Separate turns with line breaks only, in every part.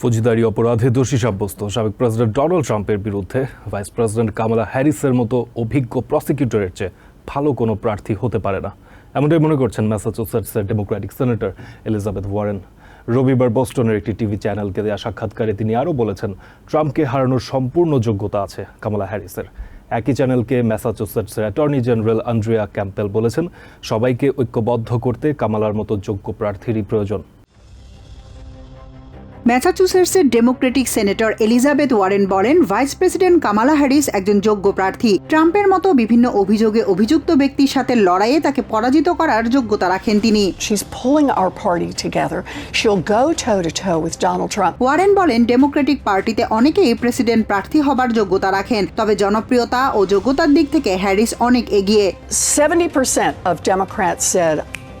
ফৌজদারি অপরাধে দোষী সাব্যস্ত। সাবেক প্রেসিডেন্ট ডোনাল্ড ট্রাম্পের বিরুদ্ধে ভাইস প্রেসিডেন্ট কামালা হ্যারিসের মতো অভিজ্ঞ প্রসিকিউটরের চেয়ে ভালো কোনো প্রার্থী হতে পারে না। এমনটাই মনে করছেন ম্যাসাচুসেটসের ডেমোক্রেটিক সেনেটর এলিজাবেথ ওয়ারেন। রবিবার বস্টনের একটি টিভি চ্যানেলকে দেওয়া সাক্ষাৎকারে তিনি আরও বলেছেন, ট্রাম্পকে হারানোর সম্পূর্ণ যোগ্যতা আছে কামালা হ্যারিসের। একই চ্যানেলকে ম্যাসাচুসেটসের অ্যাটর্নি জেনারেল আন্দ্রিয়া ক্যাম্পেল বলেছেন, সবাইকে ঐক্যবদ্ধ করতে কামালার মতো যোগ্য প্রার্থীরই প্রয়োজন।
ম্যাসাচুসেটসের ডেমোক্রেটিক সেনেটর এলিজাবেথ ওয়ারেন বলেন ভাইস প্রেসিডেন্ট কামালা হ্যারিস একজন যোগ্য প্রার্থী। ট্রাম্পের মতো বিভিন্ন অভিযোগে অভিযুক্ত ব্যক্তির সাথে লড়াইয়ে তাকে পরাজিত করার যোগ্যতা রাখেন তিনি। ওয়ারেন বলেন ডেমোক্রেটিক পার্টিতে অনেকেই প্রেসিডেন্ট প্রার্থী হবার যোগ্যতা রাখেন তবে জনপ্রিয়তা ও যোগ্যতার দিক থেকে হ্যারিস অনেক এগিয়ে।
70% of Democrats said,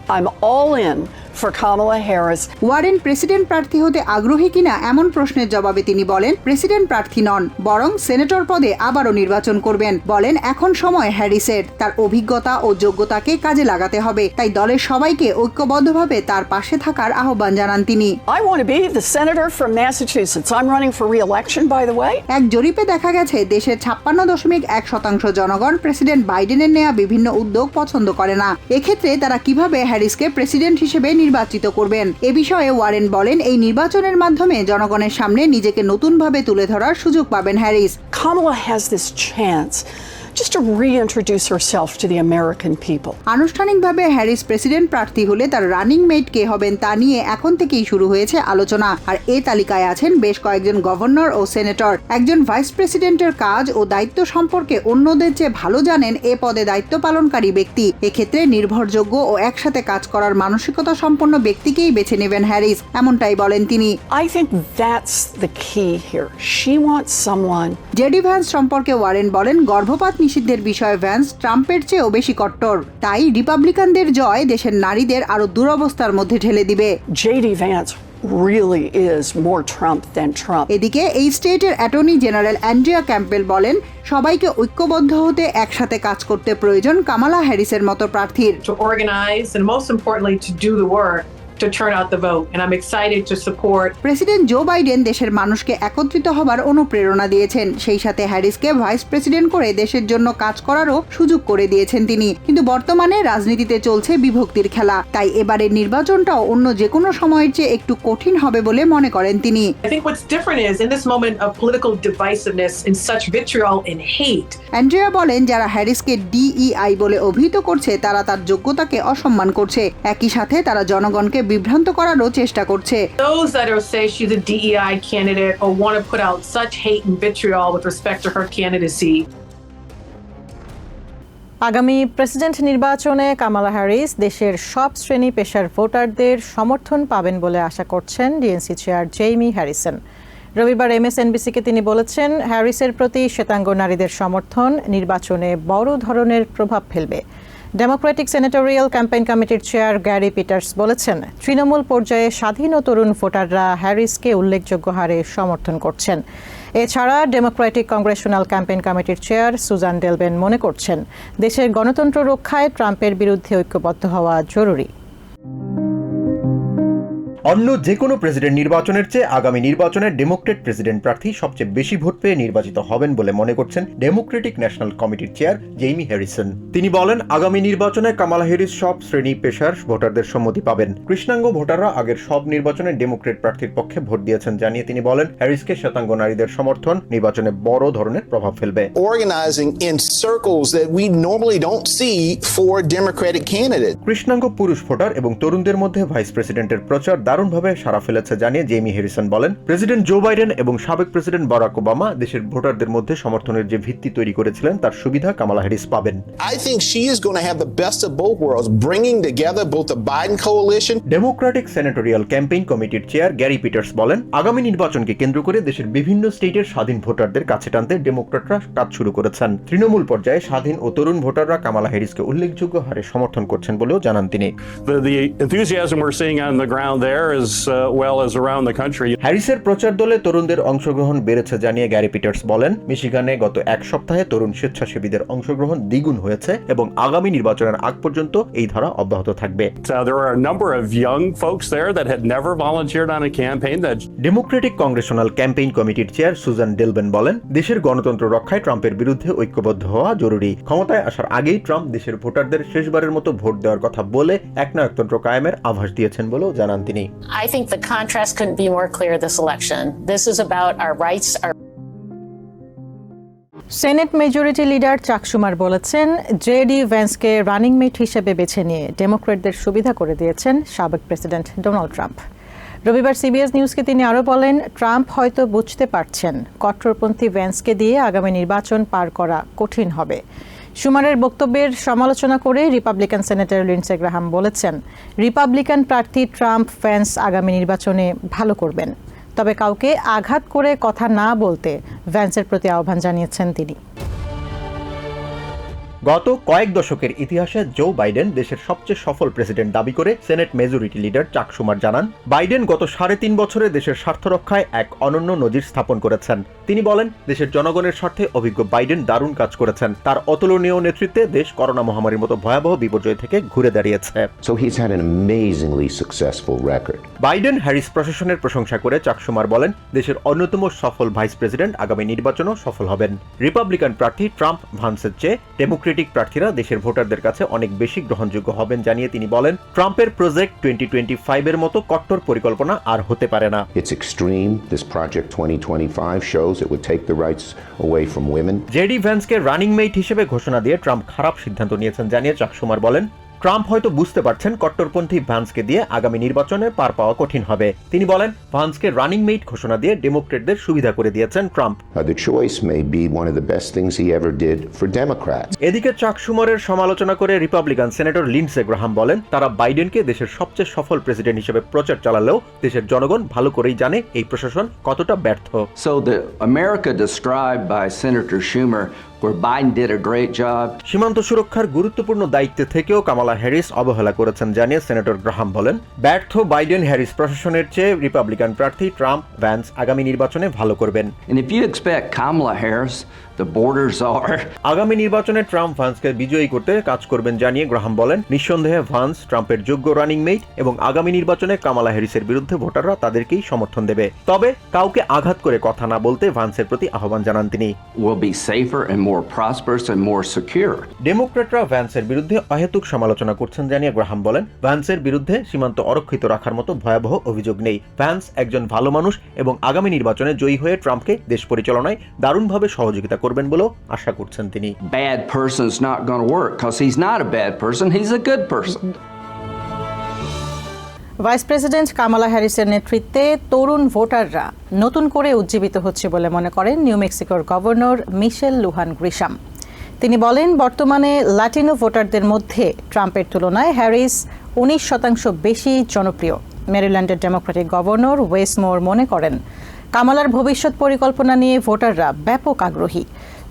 I'm all in for Kamala Harris.
Warren president প্রার্থী হতে আগ্রহী কিনা এমন প্রশ্নের জবাবে তিনি বলেন প্রেসিডেন্ট প্রার্থী নন বরং সেনেটর পদে আবারও নির্বাচন করবেন বলেন এখন সময় হ্যারিসের তার অভিজ্ঞতা ও যোগ্যতাকে কাজে লাগাতে হবে তাই দলের সবাইকে ঐক্যবদ্ধভাবে তার পাশে থাকার আহ্বান জানান তিনি
I want to be the senator from Massachusetts. I'm running for re-election, by the way.
এক জরিপে দেখা গেছে দেশের ছাপ্পান্ন দশমিক এক শতাংশ জনগণ প্রেসিডেন্ট বাইডেনের নেওয়া বিভিন্ন উদ্যোগ পছন্দ করে না এক্ষেত্রে তারা কীভাবে হ্যারিসকে প্রেসিডেন্ট হিসেবে নির্বাচিত করবেন। এ বিষয়ে ওয়ারেন বলেন, এই নির্বাচনের মাধ্যমে জনগণের সামনে নিজেকে নতুনভাবে তুলে ধরার সুযোগ পাবেন Harris.
Kamala has this chance. Just to reintroduce herself to the American people.
আনুষ্ঠানিকভাবে হ্যারিস প্রেসিডেন্ট প্রার্থী হলে তার রানিং মেট কে হবেন তা নিয়ে এখন থেকেই শুরু হয়েছে আলোচনা আর এ তালিকায় আছেন বেশ কয়েকজন গভর্নর ও সেনেটর একজন ভাইস প্রেসিডেন্টের কাজ ও দায়িত্ব সম্পর্কে অন্যদের চেয়ে ভালো জানেন এ পদে দায়িত্ব পালনকারী ব্যক্তি এক্ষেত্রে নির্ভরযোগ্য ও একসাথে কাজ করার মানসিকতা সম্পন্ন ব্যক্তিকেই বেছে নেবেন হ্যারিস এমনটাই বলেন তিনি
I think that's the key here. She wants someone
JD Vance সম্পর্কে ওয়ারেন বলেন গর্ভপাত নিষিদ্ধের বিষয়ে ভ্যান্স ট্রাম্পের চেয়েও বেশি কট্টর তাই রিপাবলিকানদের জয় দেশের নারীদের আরও দুরবস্থার মধ্যে ঠেলে দিবে
J.D. Vance really is more Trump than Trump.
এদিকে এই স্টেটের অ্যাটর্নি জেনারেল অ্যান্ড্রিয়া ক্যাম্পেল বলেন সবাইকে ঐক্যবদ্ধ হতে একসাথে কাজ করতে প্রয়োজন কামালা হ্যারিসের মতো প্রার্থীর
to organize and most importantly to do the work to turn out the vote. And I'm excited to support
president Joe Biden দেশের মানুষকে একত্রিত হবার অনুপ্রেরণা দিয়েছেন। সেই সাথে হ্যারিসকে ভাইস প্রেসিডেন্ট করে দেশের জন্য কাজ করারও সুযোগ করে দিয়েছেন তিনি। কিন্তু বর্তমানে রাজনীতিতে চলছে বিভক্তির খেলা। তাই এবারের নির্বাচনটাও অন্য যে কোনো সময়ের চেয়ে একটু কঠিন হবে বলে মনে করেন তিনি।
I think what's different is in this moment of political divisiveness and such vitriol and hate,
Andrea বলেন যারা হ্যারিসকে ডিইআই বলে অভিহিত করছে তারা তার যোগ্যতাকে অসম্মান করছে। একই সাথে তারা জনগণকে বিভ্রান্ত করারও চেষ্টা করছে।
Those that are say she's a DEI candidate or want to put out such hate and vitriol with respect to her candidacy.
আগামী প্রেসিডেন্ট নির্বাচনে কামালা হ্যারিস দেশের সব শ্রেণি পেশার ভোটারদের সমর্থন পাবেন বলে আশা করছেন ডিএনসি চেয়ার জেইমি হ্যারিসন। রবিবার এমএসএনবিসিকে তিনি বলেছেন হ্যারিসের প্রতি শ্বেতাঙ্গ নারীদের সমর্থন নির্বাচনে বড় ধরনের প্রভাব ফেলবে। ডেমোক্রেটিক সেনেটোরিয়াল ক্যাম্পেইন কমিটির চেয়ার গ্যারি পিটার্স বলেছেন, তৃণমূল পর্যায়ে স্বাধীন ও তরুণ ভোটাররা হ্যারিসকে উল্লেখযোগ্য হারে সমর্থন করছেন। এছাড়া ডেমোক্রেটিক কংগ্রেশনাল ক্যাম্পেইন কমিটির চেয়ার সুজান ডেলবেন মনে করছেন, দেশের গণতন্ত্র রক্ষায় ট্রাম্পের বিরুদ্ধে ঐক্যবদ্ধ হওয়া জরুরি।
অন্য যে কোনো প্রেসিডেন্ট নির্বাচনের চেয়ে আগামী নির্বাচনে ডেমোক্রেট প্রেসিডেন্ট প্রার্থী সবচেয়ে বেশি ভোট পেয়ে নির্বাচিত হবেন বলে মনে করছেন ডেমোক্রেটিক ন্যাশনাল কমিটির চেয়ার জেইমি হ্যারিসন তিনি বলেন আগামী নির্বাচনে কামালা হ্যারিস সব শ্রেণি পেশার ভোটারদের সম্মতি পাবেন। কৃষ্ণাঙ্গ ভোটাররা আগের সব নির্বাচনে ডেমোক্রেট প্রার্থীর পক্ষে ভোট দিয়েছেন জানিয়ে তিনি বলেন হ্যারিসকে শ্বেতাঙ্গ নারীদের সমর্থন নির্বাচনে বড় ধরনের প্রভাব ফেলবে. কৃষ্ণাঙ্গ পুরুষ ভোটার এবং তরুণদের মধ্যে ভাইস প্রেসিডেন্টের প্রচার দারুণভাবে সারা ফেলেছে জানিয়ে জেমি হ্যারিসন বলেন প্রেসিডেন্ট জো বাইডেন এবং সাবেক প্রেসিডেন্ট বারাক ওবামা দেশের ভোটারদের মধ্যে সমর্থনের যে ভিত্তি তৈরি করেছিলেন তার সুবিধা কামালা হ্যারিস পাবেন।
Think she is going to have the best of both worlds, bringing together both the Biden coalition
Democratic senatorial campaign কমিটির চেয়ার গ্যারি পিটার্স বলেন আগামী নির্বাচনকে কেন্দ্র করে দেশের বিভিন্ন স্টেটের স্বাধীন ভোটারদের কাছে টানতে ডেমোক্রেটরা কাজ শুরু করেছেন। তৃণমূল পর্যায়ে স্বাধীন ও তরুণ ভোটাররা কামালা হ্যারিসকে উল্লেখযোগ্য হারে সমর্থন করছেন বলেও জানান তিনি।
The, the enthusiasm we're seeing on the ground there there as uh, well as around the country.
হ্যারিসের প্রচার দলে তরুণদের অংশগ্রহণ বেড়েছে জানিয়ে গ্যারি পিটার্স বলেন মিশিগানে গত এক সপ্তাহে তরুণ স্বেচ্ছাসেবীদের অংশগ্রহণ দ্বিগুণ হয়েছে এবং আগামী নির্বাচনের আগ পর্যন্ত এই ধারা অব্যাহত থাকবে।
There are a number of young folks there that had never volunteered on a campaign that
Democratic congressional campaign কমিটির চেয়ার সুজান ডেলবেন বলেন দেশের গণতন্ত্র রক্ষায় ট্রাম্পের বিরুদ্ধে ঐক্যবদ্ধ হওয়া জরুরি। ক্ষমতায় আসার আগেই ট্রাম্প দেশের ভোটারদের শেষবারের মতো ভোট দেওয়ার কথা বলে একনায়কতন্ত্র কায়েমের আভাস দিয়েছেন বলেও জানান তিনি।
I think the contrast couldn't be more clear this election. This is about our rights, our
senate majority leader Chuck Schumer বলেছেন জেডি ভ্যান্সকে রানিং মেট হিসেবে বেছে নিয়ে ডেমোক্রেটদের সুবিধা করে দিয়েছেন সাবেক প্রেসিডেন্ট ডোনাল্ড ট্রাম্প রবিবার সিবিএস নিউজকে তিনি আরও বলেন ট্রাম্প হয়তো বুঝতে পারছেন কট্টরপন্থী ভ্যান্সকে দিয়ে আগামী নির্বাচন পার করা কঠিন হবে সুমারের বক্তব্যের সমালোচনা করে রিপাবলিকান সেনেটর লিন্ডসে গ্রাহাম বলেছেন রিপাবলিকান প্রার্থী ট্রাম্প ফ্যান্স আগামী নির্বাচনে ভালো করবেন। তবে কাউকে আঘাত করে কথা না বলতে ভ্যান্সের প্রতি আহ্বান জানিয়েছেন তিনি।
গত কয়েক দশকের ইতিহাসে জো বাইডেন দেশের সবচেয়ে সফল প্রেসিডেন্ট দাবি করে সেনেট মেজরিটি লিডার চাক সুমার জানান বাইডেন গত সাড়ে তিন বছরে দেশের স্বার্থ রক্ষায় এক অনন্য নজির স্থাপন করেছেন। তিনি বলেন দেশের জনগণের স্বার্থে অভিজ্ঞ বাইডেন দারুণ কাজ করেছেন। তার অতুলনীয় নেতৃত্বে দেশ করোনা মহামারীর মতো ভয়াবহ বিপর্যয় থেকে ঘুরে দাঁড়িয়েছে. বাইডেন হ্যারিস প্রশাসনের প্রশংসা করে চাকসুমার বলেন দেশের অন্যতম সফল ভাইস প্রেসিডেন্ট আগামী নির্বাচনও সফল হবেন। রিপাবলিকান প্রার্থী ট্রাম্প ভান্সের চেয়ে ডেমোক্রেটিক প্রার্থীরা দেশের ভোটারদের কাছে অনেক বেশি গ্রহণযোগ্য হবেন জানিয়ে তিনি বলেন ট্রাম্পের প্রজেক্ট টোয়েন্টি টোয়েন্টি ফাইভের মতো কট্টর পরিকল্পনা আর হতে পারে না
It's extreme. This Project 2025 shows it would take the rights away from women.
JD ভ্যান্সকে running mate হিসেবে ঘোষণা দিয়ে ট্রাম্প খারাপ সিদ্ধান্ত নিয়েছেন জানিয়ে চাকসুমার বলেন ট্রাম্প হয়তো বুঝতে পারছেন কট্টরপন্থী ভ্যান্সকে দিয়ে আগামী নির্বাচনে পার পাওয়া কঠিন হবে। তিনি বলেন ভ্যান্সকে রানিং মেট ঘোষণা দিয়ে ডেমোক্রেটদের সুবিধা করে দিয়েছেন Trump.
The choice may be one of the best things he ever did for Democrats.
এদিকে চাকসুমরের সমালোচনা করে রিপাবলিকান সেনেটর লিন্ডসে গ্রাহাম বলেন তারা বাইডেনকে দেশের সবচেয়ে সফল প্রেসিডেন্ট হিসেবে প্রচার চালালেও দেশের জনগণ ভালো করেই জানে এই প্রশাসন কতটা ব্যর্থ।
So the America described by Senator Schumer, where Biden did a great job,
সীমান্ত সুরক্ষার গুরুত্বপূর্ণ দায়িত্বে থেকেও কামালা হ্যারিস অবহেলা করেছেন জানিয়ে সেনেটর গ্রাহাম বলেন। ব্যর্থ বাইডেন হ্যারিস প্রশাসনের চেয়ে রিপাবলিকান প্রার্থী ট্রাম্প ভ্যান্স আগামী নির্বাচনে ভালো করবেন।
And if you expect Kamala Harris, the borders are.
আগামী নির্বাচনে ট্রাম্প ভান্সকে বিজয়ী করতে কাজ করবেন জানিয়ে গ্রাহাম বলেন নিঃসন্দেহে ভান্স ট্রাম্পের যোগ্য রানিং মেট এবং আগামী নির্বাচনে কামালা হ্যারিসের বিরুদ্ধে ভোটাররা তাদেরকেই সমর্থন দেবে তবে কাউকে আঘাত করে কথা না বলতে ভান্সের প্রতি আহ্বান জানান তিনি. ডেমোক্রেটরা ভ্যান্সের বিরুদ্ধে অহেতুক সমালোচনা করছেন জানিয়ে গ্রাহাম বলেন ভ্যান্সের বিরুদ্ধে সীমান্ত অরক্ষিত রাখার মতো ভয়াবহ অভিযোগ নেই ভ্যান্স একজন ভালো মানুষ এবং আগামী নির্বাচনে জয়ী হয়ে ট্রাম্পকে দেশ পরিচালনায় দারুণভাবে সহযোগিতা করবেন বলেও আশা করছেন তিনি।
Bad person's not going to work because he's not a bad person, he's a good person.
Vice president Kamala হ্যারিসের নেতৃত্বে তরুণ ভোটাররা নতুন করে উজ্জীবিত হচ্ছে বলে মনে করেন নিউ মেক্সিকোর গভর্নর মিশেল লুহান গ্রিশাম। তিনি বলেন বর্তমানে ল্যাটিনো ভোটারদের মধ্যে ট্রাম্পের তুলনায় হ্যারিস উনিশ শতাংশ বেশি জনপ্রিয়। মেরিল্যান্ডের ডেমোক্রেটিক গভর্নর ওয়েসমোর মনে করেন কামালার ভবিষ্যৎ পরিকল্পনা নিয়ে ভোটাররা ব্যাপক আগ্রহী।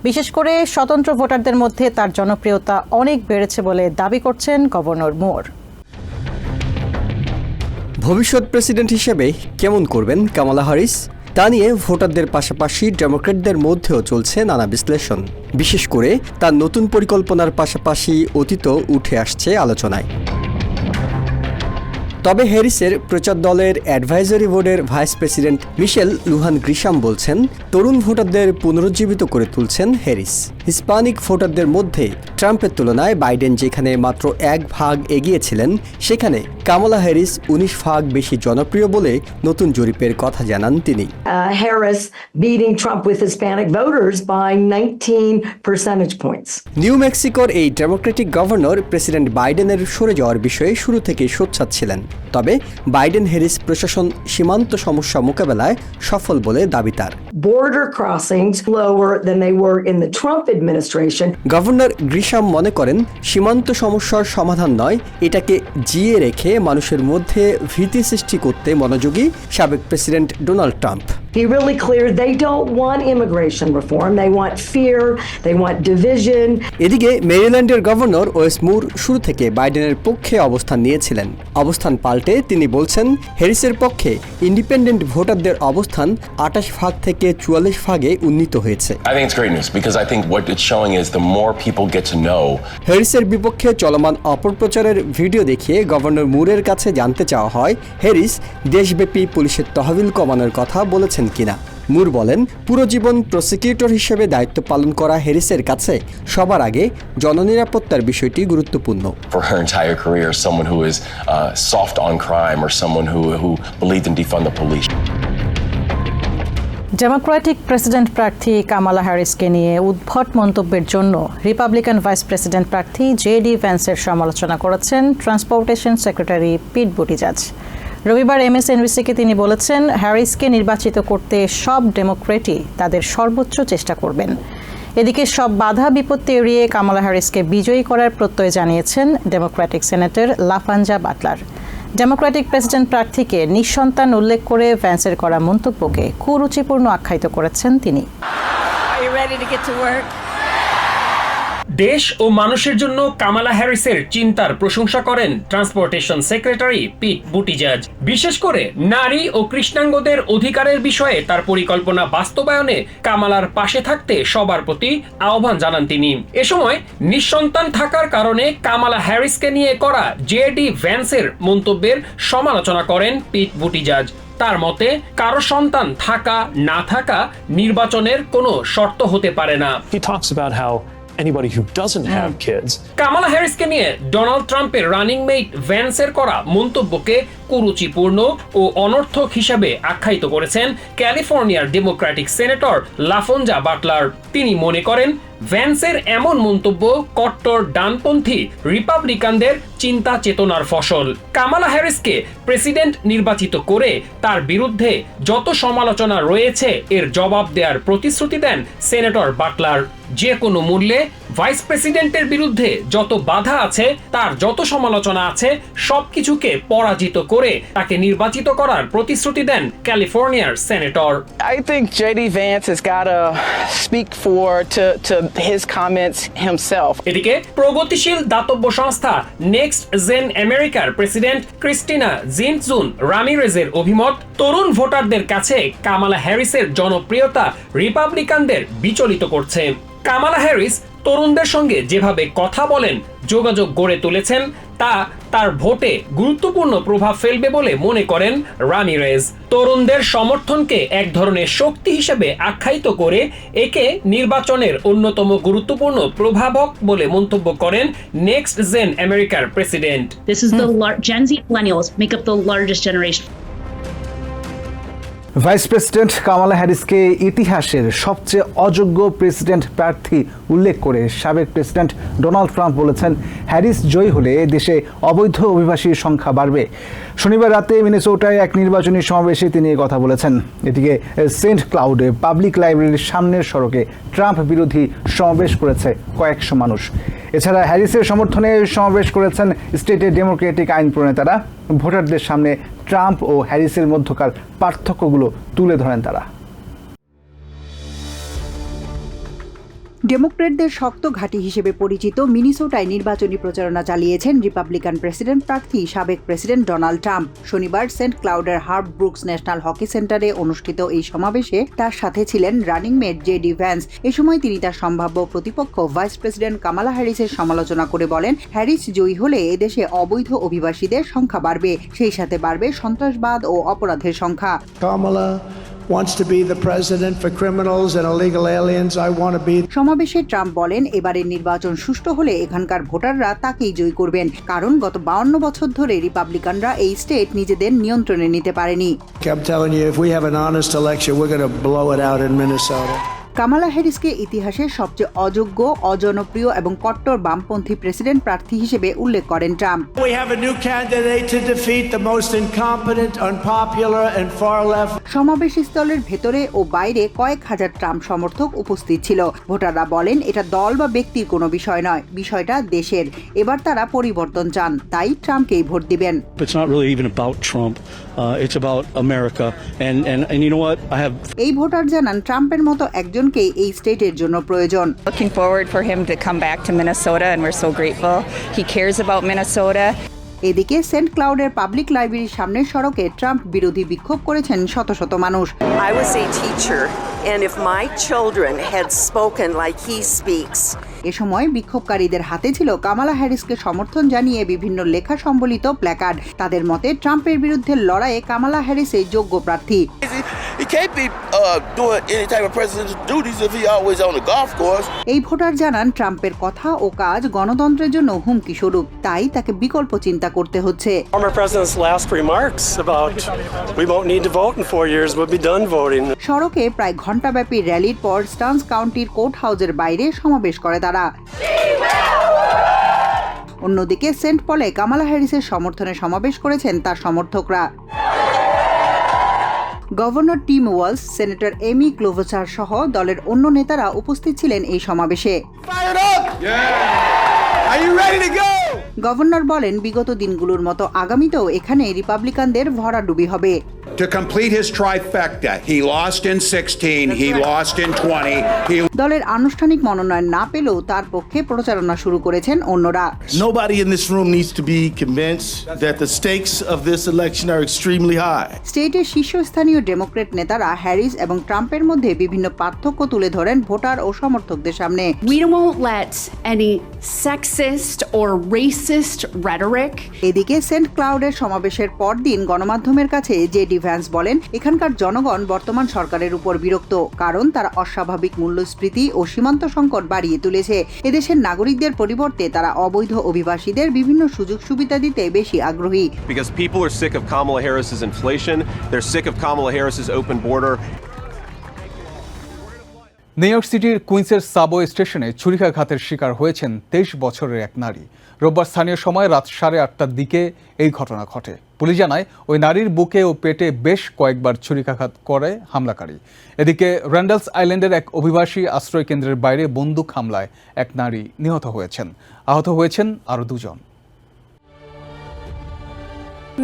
বিশেষ করে স্বতন্ত্র ভোটারদের মধ্যে তার জনপ্রিয়তা অনেক বেড়েছে বলে দাবি করছেন গভর্নর মোর।
ভবিষ্যৎ প্রেসিডেন্ট হিসেবে কেমন করবেন কামালা হ্যারিস তা নিয়ে ভোটারদের পাশাপাশি ডেমোক্রেটদের মধ্যেও চলছে নানা বিশ্লেষণ। বিশেষ করে তার নতুন পরিকল্পনার পাশাপাশি অতীতও উঠে আসছে আলোচনায়। তবে হ্যারিসের প্রচার দলের অ্যাডভাইজারি বোর্ডের vice president Michelle Lujan Grisham বলছেন তরুণ ভোটারদের পুনরুজ্জীবিত করে তুলছেন হ্যারিস। হিসপানিক ভোটারদের মধ্যে ট্রাম্পের তুলনায় বাইডেন যেখানে মাত্র এক ভাগ এগিয়েছিলেন সেখানে কামলা হ্যারিস উনিশ ভাগ বেশি জনপ্রিয় বলে নতুন জরিপের কথা জানান তিনি।
Harris beating Trump with Hispanic voters by 19 percentage points.
New মেক্সিকোর এই ডেমোক্রেটিক গভর্নর প্রেসিডেন্ট বাইডেনের সরে যাওয়ার বিষয়ে শুরু থেকেই সোচ্চার ছিলেন। তবে বাইডেন হ্যারিস প্রশাসন সীমান্ত সমস্যা মোকাবেলায় সফল বলে দাবি তার. গভর্নর গ্রিশাম মনে করেন সীমান্ত সমস্যার সমাধান নয় এটাকে জিয়ে রেখে মানুষের মধ্যে ভীতি সৃষ্টি করতে মনোযোগী সাবেক president Donald Trump
Be really clear they don't want immigration reform. They want fear, they want division.
এদিকে মেরিল্যান্ডের গভর্নর ওয়েস মুর শুরু থেকে বাইডেনের পক্ষে অবস্থান নিয়েছিলেন অবস্থান পাল্টে তিনি বলছেন হ্যারিসের পক্ষে ইন্ডিপেন্ডেন্ট ভোটারদের অবস্থান আটাশ ভাগ থেকে চুয়াল্লিশ ভাগে উন্নীত হয়েছে
I think it's great news because I think what it's showing is the more people get to know
হ্যারিসের বিপক্ষে চলমান অপপ্রচারের ভিডিও দেখিয়ে গভর্নর মুরের কাছে জানতে চাওয়া হয় হ্যারিস দেশব্যাপী পুলিশের তহবিল কমানোর কথা বলেছেন কিনা? মুর বলেন পুরো জীবন প্রসিকিউটর হিসেবে দায়িত্ব পালন করা হ্যারিসের কাছে সবার আগে জননিরাপত্তার বিষয়টি গুরুত্বপূর্ণ।
For her entire career someone who is uh, soft on crime or someone who, who believed in defund the police.
Democratic president প্রার্থী কামালা হ্যারিসকে নিয়ে উদ্ভট মন্তব্যের জন্য রিপাবলিকান ভাইস প্রেসিডেন্ট প্রার্থী জে ডি ভ্যান্সের সমালোচনা করেছেন ট্রান্সপোর্টেশন সেক্রেটারি পিট বুটিজাজ রবিবার এম এমএসএনবিসিকে তিনি বলেছেন, হ্যারিসকে নির্বাচিত করতে সব ডেমোক্রেটই তাদের সর্বোচ্চ চেষ্টা করবেন। এদিকে সব বাধা বিপত্তি এড়িয়ে কামালা হ্যারিসকে বিজয়ী করার প্রত্যয় জানিয়েছেন Democratic senator Laphonza Butler. Democratic president প্রার্থীকে নিঃসন্তান উল্লেখ করে ভ্যান্সের করা মন্তব্যকে কুরুচিপূর্ণ আখ্যায়িত করেছেন তিনি।
দেশ ও মানুষের জন্য কামালা হ্যারিসের চিন্তার প্রশংসা করেন ট্রান্সপোর্টেশন সেক্রেটারি পিট বুটিজাজ। বিশেষ করে নারী ও কৃষ্ণাঙ্গদের অধিকারের বিষয়ে তার পরিকল্পনা বাস্তবায়নে কামালার পাশে থাকতে সবার প্রতি আহ্বান জানান তিনি। এ সময় নিঃসন্তান থাকার কারণে কামালা হ্যারিসকে নিয়ে করা জেডি ভ্যান্সের মন্তব্যের সমালোচনা করেন পিট বুটিজাজ। তার মতে, কারও সন্তান থাকা, না থাকা নির্বাচনের কোনো শর্ত হতে পারে না।
Anybody who doesn't have kids.
Kamala হ্যারিসকে নিয়ে ডোনাল্ড ট্রাম্পের রানিং মেট ভ্যান্সের করা মন্তব্যকে কুরুচিপূর্ণ ও অনর্থক হিসাবে আখ্যায়িত করেছেন ক্যালিফোর্নিয়ার ডেমোক্রেটিক সেনেটর লাফঞ্জা বাটলার। তিনি মনে করেন ভ্যান্সের এমন মন্তব্য কট্টর ডানপন্থী রিপাবলিকানদের চিন্তা চেতনার ফসল। কামালা হ্যারিসকে প্রেসিডেন্ট নির্বাচিত করে তার বিরুদ্ধে যত সমালোচনা রয়েছে এর জবাব দেওয়ার প্রতিশ্রুতি দেন সেনেটর বাটলার। যে কোনো মূল্যে ভাইস প্রেসিডেন্টের বিরুদ্ধে যত বাধা আছে তার যত সমালোচনা আছে সবকিছুকে পরাজিত করে তাকে নির্বাচিত করার প্রতিশ্রুতি দেন ক্যালিফোর্নিয়ার senator
I think JD Vance has got to speak for to, to his comments himself.
এদিকে প্রগতিশীল দাতব্য সংস্থা নেক্সট জেন আমেরিকার প্রেসিডেন্ট ক্রিস্টিনা জিনজুন রামিরেজের অভিমত তরুণ ভোটারদের কাছে কামালা হ্যারিসের জনপ্রিয়তা রিপাবলিকানদের বিচলিত করছে কামালা হ্যারিস তরুণদের সঙ্গে যেভাবে কথা বলেন যোগাযোগ গড়ে তুলেছেন তা তার ভোটে গুরুত্বপূর্ণ প্রভাব ফেলবে বলে মনে করেন রামিরেজ তরুণদের সমর্থনকে এক ধরনের শক্তি হিসেবে আখ্যায়িত করে একে নির্বাচনের অন্যতম গুরুত্বপূর্ণ প্রভাবক বলে মন্তব্য করেন নেক্সট জেন আমেরিকার president.
This is the Gen Z millennials make up the largest generation.
Vice president Kamala হ্যারিসকে ইতিহাসের সবচেয়ে অযোগ্য প্রেসিডেন্ট প্রার্থী উল্লেখ করে সাবেক প্রেসিডেন্ট ডোনাল্ড ট্রাম্প বলেছেন, হ্যারিস জয়ী হলে দেশে অবৈধ অভিবাসীর সংখ্যা বাড়বে। শনিবার রাতে মিনেসোটায় এক নির্বাচনী সমাবেশে তিনি কথা বলেছেন। এদিকে সেন্ট ক্লাউডে পাবলিক লাইব্রেরির সামনের সড়কে ট্রাম্প বিরোধী সমাবেশ করেছে কয়েকশো মানুষ। এছাড়া হ্যারিসের সমর্থনে সমাবেশ করেছেন স্টেটের ডেমোক্রেটিক আইন প্রণেতারা। ভোটারদের সামনে ট্রাম্প ও হ্যারিসের মধ্যকার পার্থক্যগুলো তুলে ধরেন তারা।
ডেমোক্রেটদের শক্ত ঘাঁটি হিসেবে পরিচিত মিনিসোটায় নির্বাচনী প্রচারণা চালিয়েছেন রিপাবলিকান প্রেসিডেন্ট প্রার্থী সাবেক প্রেসিডেন্ট ডোনাল্ড ট্রাম্প। শনিবার সেন্ট ক্লাউডের হার্ব ব্রুকস ন্যাশনাল হকি সেন্টারে অনুষ্ঠিত এই সমাবেশে তার সাথে ছিলেন running mate J D Vance. এ সময় তিনি তার সম্ভাব্য প্রতিপক্ষ ভাইস প্রেসিডেন্ট কামালা হ্যারিসের সমালোচনা করে বলেন, হ্যারিস জয়ী হলে এদেশে অবৈধ অভিবাসীদের সংখ্যা বাড়বে, সেই সাথে বাড়বে সন্ত্রাসবাদ ও অপরাধের সংখ্যা।
Kamala wants to be the president for criminals and illegal aliens. I want to be
সমাবেশে ট্রাম্প বলেন এবারের নির্বাচন সুষ্ঠু হলে এখানকার ভোটাররা তাকেই জয়ী করবেন কারণ গত বাউন্ন বছর ধরে রিপাবলিকানরা এই স্টেট নিজেদের নিয়ন্ত্রণে নিতে পারেনি
I'm telling you, if we have an honest election, we're going to blow it out in Minnesota.
Kamala হ্যারিসকে ইতিহাসের সবচেয়ে অযোগ্য অজনপ্রিয় এবং কট্টর বামপন্থী প্রেসিডেন্ট প্রার্থী হিসেবে উল্লেখ করেন ট্রাম্প। সমাবেশ স্থলের ভেতরে ও বাইরে কয়েক হাজার ট্রাম্প সমর্থক উপস্থিত ছিল। ভোটাররা বলেন এটা দল বা ব্যক্তির কোনো বিষয় নয় বিষয়টা দেশের। এবার তারা পরিবর্তন চান তাই ট্রাম্পকেই ভোট দিবেন.
Uh,
এই ভোটার জানান ট্রাম্পের মতো একজনকেই এই স্টেটের জন্য প্রয়োজন
Looking forward for him to come back to Minnesota, and we're so grateful. He cares about Minnesota.
এদিকে সেন্ট ক্লাউডের পাবলিক লাইব্রেরির সামনের সড়কে ট্রাম্প বিরোধী বিক্ষোভ করেছেন শত শত মানুষ
I was a teacher, and if my children had spoken like he speaks,
এ সময় বিক্ষোভকারীদের হাতে ছিল কামালা হ্যারিসকে সমর্থন জানিয়ে বিভিন্ন লেখা সম্বলিত প্ল্যাকার্ড তাদের মতে ট্রাম্পের বিরুদ্ধে লড়াইয়ে কামালা হ্যারিসই যোগ্য প্রার্থী
He can't be uh, doing any type of presidential duties if he always on the golf course.
এই ভোটার জানান ট্রাম্পের কথা ও কাজ গণতন্ত্রের জন্য হুমকি স্বরূপ তাই তাকে বিকল্প চিন্তা করতে হচ্ছে
Former president's last remarks about we won't need to vote in four years, we'll be done voting.
সড়কে প্রায় ঘণ্টাব্যাপী র্যালির পর স্টান্স কাউন্টির কোর্ট হাউজের বাইরে সমাবেশ করে তারা অন্যদিকে সেন্ট পলে কামালা হ্যারিসের সমর্থনে সমাবেশ করেছেন তার সমর্থকরা governor Tim Walz senator Amy Klobuchar সহ দলের অন্য নেতারা উপস্থিত ছিলেন এই সমাবেশে। গভর্নর বলেন বিগত দিনগুলোর মতো আগামীতেও এখানে রিপাবলিকানদের ভরাডুবি হবে।
To complete his trifecta, he lost in 16, he lost in 20, he
দলের আনুষ্ঠানিক মনোনয়ন না পেলেও তার পক্ষে প্রচারণা শুরু করেছেন অন্যরা
Nobody in this room needs to be convinced that the stakes of this election are extremely high.
স্টেটের শীর্ষস্থানীয় ডেমোক্রেট নেতারা হ্যারিস এবং ট্রাম্পের মধ্যে বিভিন্ন পার্থক্য তুলে ধরেন ভোটার ও সমর্থকদের সামনে
We won't let any sexist or racist rhetoric
এদিকে সেন্ট ক্লাউডের সমাবেশের পরদিন গণমাধ্যমের কাছে জে ডি ভ্যান্স বলেন, এখানকার জনগণ বর্তমান সরকারের উপর বিরক্ত, কারণ তারা অস্বাভাবিক মূল্যস্ফীতি ও সীমান্ত সংকট বাড়িয়ে তুলেছে এদেশের নাগরিকদের পরিবর্তে তারা অবৈধ অভিবাসীদের বিভিন্ন সুযোগ সুবিধা দিতে বেশি আগ্রহী.
নিউ ইয়র্ক সিটির কুইন্সের সাবওয়ে স্টেশনে ছুরিকাঘাতের শিকার হয়েছেন তেইশ বছরের এক নারী। রোববার স্থানীয় সময় রাত সাড়ে আটটার দিকে এই ঘটনা ঘটে। পুলিশ জানায়, ওই নারীর বুকে ও পেটে বেশ কয়েকবার ছুরিকাঘাত করে হামলাকারী। এদিকে র্যান্ডালস আইল্যান্ডের এক অভিবাসী আশ্রয় কেন্দ্রের বাইরে বন্দুক হামলায় এক নারী নিহত হয়েছেন। আহত হয়েছেন আরও দুজন।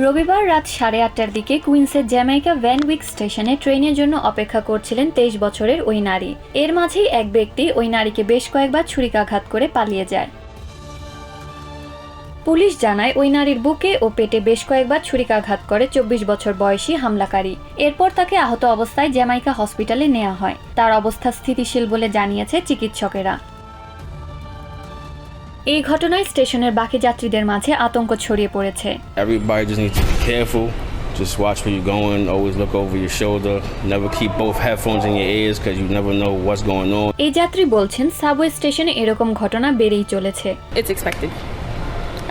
রবিবার রাত সাড়ে আটটার দিকে কুইন্সের জ্যামাইকা ভ্যানউইক স্টেশনে ট্রেনের জন্য অপেক্ষা করছিলেন তেইশ বছরের ওই নারী। এর মাঝেই এক ব্যক্তি ওই নারীকে বেশ কয়েকবার ছুরিকাঘাত করে পালিয়ে যায়। পুলিশ জানায়, ওই নারীর বুকে ও পেটে বেশ কয়েকবার ছুরিকাঘাত করে চব্বিশ বছর বয়সী হামলাকারী। এরপর তাকে আহত অবস্থায় জ্যামাইকা হসপিটালে নেওয়া হয়। তার অবস্থা স্থিতিশীল বলে জানিয়েছে চিকিৎসকেরা। এই ঘটনায় স্টেশনের বাকি যাত্রীদের মাঝে আতঙ্ক ছড়িয়ে পড়েছে
Everybody just needs to be careful. Just watch where you're going. Always look over your shoulder. Never keep both headphones in your ears because you never know what's going on.
এই যাত্রী বলছেন সাবওয়ে স্টেশনে এরকম ঘটনা বেড়েই চলেছে
It's expected.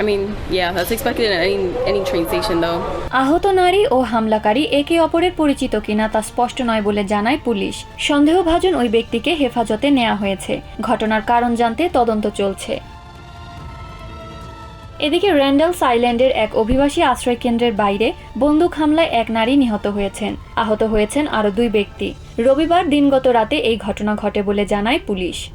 I mean, yeah, that's expected in any, any train station, though.
আহত নারী ও হামলাকারী একে অপরের পরিচিত কিনা তা স্পষ্ট নয় বলে জানায় পুলিশ সন্দেহভাজন ওই ব্যক্তিকে হেফাজতে নেওয়া হয়েছে ঘটনার কারণ জানতে তদন্ত চলছে এদিকে র্যান্ডালস আইল্যান্ডের এক অভিবাসী আশ্রয় কেন্দ্রের বাইরে বন্দুক হামলায় এক নারী নিহত হয়েছেন। আহত হয়েছেন আরও দুই ব্যক্তি। রবিবার দিনগত রাতে এই ঘটনা ঘটে বলে জানায় পুলিশ।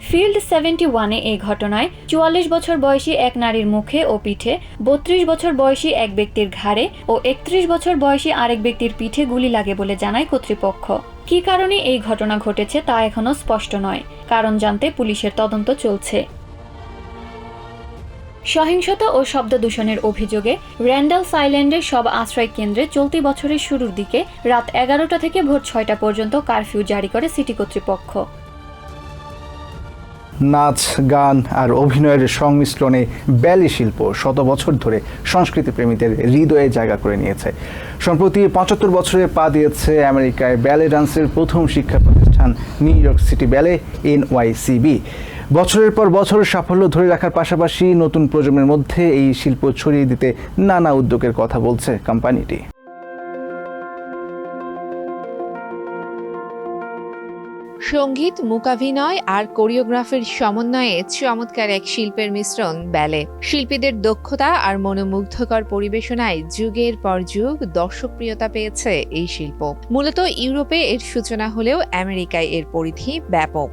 ফিল্ড সেভেন্টি ওয়ানে এই ঘটনায় চুয়াল্লিশ বছর বয়সী এক নারীর মুখে ও পিঠে, বত্রিশ বছর বয়সী এক ব্যক্তির ঘাড়ে ও একত্রিশ বছর বয়সী আরেক ব্যক্তির পিঠে গুলি লাগে বলে জানায় কর্তৃপক্ষ। কী কারণে এই ঘটনা ঘটেছে তা এখনও স্পষ্ট নয়। কারণ জানতে পুলিশের তদন্ত চলছে। সহিংসতা ও শব্দ দূষণের অভিযোগে র্যান্ডাল সাইল্যান্ডের সব আশ্রয় কেন্দ্রে চলতি বছরের শুরুর দিকে রাত এগারোটা থেকে ভোর ছয়টা পর্যন্ত কারফিউ জারি করে সিটি কর্তৃপক্ষ।
নাচ, গান আর অভিনয়ের সংমিশ্রণে ব্যালি শিল্প শত বছর ধরে সংস্কৃতি প্রেমীদের হৃদয়ে জায়গা করে নিয়েছে। সম্প্রতি পঁচাত্তর বছরে পা দিয়েছে আমেরিকায় ব্যালে ডান্সের প্রথম শিক্ষা প্রতিষ্ঠান New York City ballet NYCB. বছরের পর বছর সাফল্য ধরে রাখার পাশাপাশি নতুন প্রজন্মের মধ্যে এই শিল্প ছড়িয়ে দিতে নানা উদ্যোগের কথা বলছে কোম্পানিটি।
সংগীত মূকাভিনয় আর কোরিওগ্রাফির সমন্বয়ে চমৎকার এক শিল্পের মিশ্রণ ব্যালে শিল্পীদের দক্ষতা আর মনোমুগ্ধকর পরিবেশনায় যুগের পর যুগ দর্শকপ্রিয়তা পেয়েছে এই শিল্প। মূলত ইউরোপে এর সূচনা হলেও আমেরিকায় এর পরিধি ব্যাপক।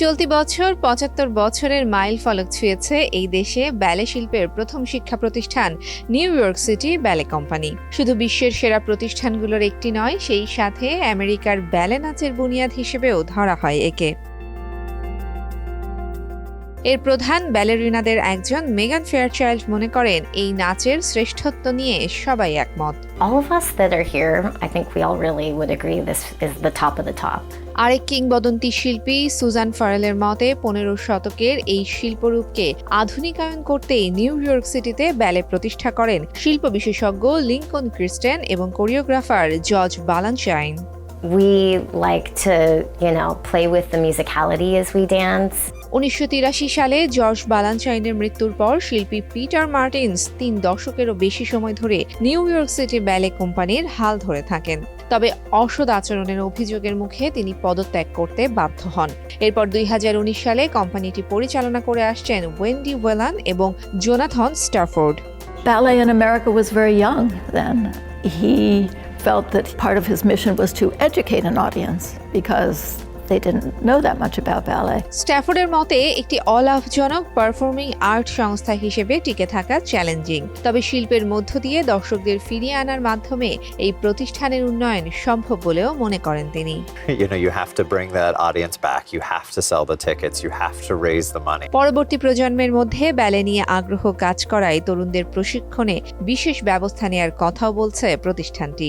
চলতি বছর পঁচাত্তর বছরের মাইল ফলক ছুঁয়েছে এই দেশে ব্যালে শিল্পের প্রথম শিক্ষা প্রতিষ্ঠান New York City ballet company. শুধু বিশ্বের সেরা প্রতিষ্ঠানগুলোর একটি নয়, সেই সাথে আমেরিকার ব্যালে নাচের বুনিয়াদ হিসেবেও ধরা হয় একে। এর প্রধান ব্যালেরিনাদের একজন মেগান ফেয়ারচাইল্ড মনে করেন এই নাচের শ্রেষ্ঠত্ব নিয়ে সবাই একমত
All of us that are here, I think we all really would agree this is the top of the top.
আরেক কিংবদন্তি শিল্পী সুজান ফারেলের মতে পনেরো শতকের এই শিল্পরূপকে আধুনিকায়ন করতেই নিউ ইয়র্ক সিটিতে ব্যালে প্রতিষ্ঠা করেন শিল্প বিশেষজ্ঞ লিঙ্কন ক্রিস্টেন এবং choreographer George Balanchine
We like to, you know, play with the musicality as we dance.
উনিশশো তিরাশি সালে জর্জ বালানচাইনের মৃত্যুর পর শিল্পী পিটার মার্টিন্স তিন দশকেরও বেশি সময় ধরে নিউ ইয়র্ক সিটি ব্যালে কোম্পানির হাল ধরে থাকেন। তবে অসৎ আচরণের অভিযোগের মুখে তিনি পদত্যাগ করতে বাধ্য হন। এরপর দুই হাজার উনিশ সালে কোম্পানিটি পরিচালনা করে আসছেন ওয়েন্ডি ওয়েলান এবং Jonathan Stafford
Ballet in America was very young then. He felt that part of his mission was to educate an audience because they didn't know that much about ballet.
স্ট্যাফোর্ডের মতে একটি অলাভজনক performing art সংস্থা হিসেবে টিকে থাকা challenging তবে শিল্পের মধ্য দিয়ে দর্শকদের ফিরিয়ে আনার মাধ্যমে এই প্রতিষ্ঠানের উন্নয়ন সম্ভব বলেও মনে করেন তিনি
You know, you have to bring that audience back. You have to sell the tickets. You have to raise the money.
পরবর্তী প্রজন্মের মধ্যে ব্যালে নিয়ে আগ্রহ কাজ করায় তরুণদের প্রশিক্ষণে বিশেষ ব্যবস্থা নেয়ার কথাও বলছে প্রতিষ্ঠানটি